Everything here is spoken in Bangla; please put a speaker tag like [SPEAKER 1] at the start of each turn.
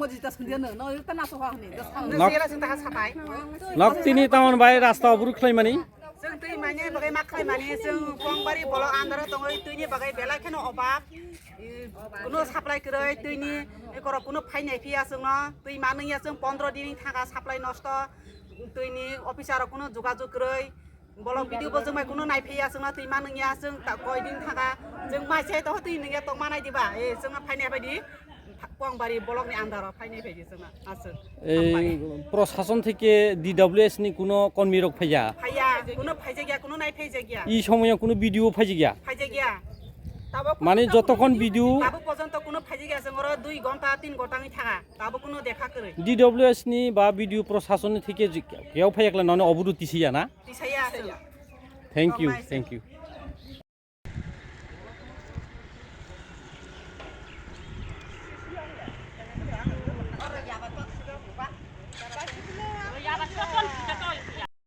[SPEAKER 1] মজিটা সন্ধিয়ানো ন এটা না সহা হনি দসাং
[SPEAKER 2] Nok-
[SPEAKER 3] Nasi langsung tak sapai.
[SPEAKER 2] Knock তিনি তামান বাই রাস্তা অবরোধ খালাইমানি
[SPEAKER 3] Sing tui mane bagai makai mane sing kuang bari bolok andara tongoi tui ni bagai bela keno obak. Kuno supply kerai tui ni ekoro kuno phai nai pia sing no tui mane ya sing 15 din থাকা supply নষ্ট tui ni officer kuno যোগাযোগ kerai bolok video bo jengmai kuno nai pia sing no tui mane ya sing tak koi din থাকা जों माइसे तो tui ni ya tong manai diba e sing phai
[SPEAKER 2] এই প্রশাসন থেকে ডিডব্লিউএস নি কোনো কর্মীরক ফাইয়া এই সময় কোনো ভিডিও ফাইজি গিয়া? মানে যতক্ষণ ভিডিও ডিডব্লিউএস নি বা ভিডিও প্রশাসন থেকে কেউ ফাইয়াকলা ননে অবরোধ দিছিয়া না? Thank you thank you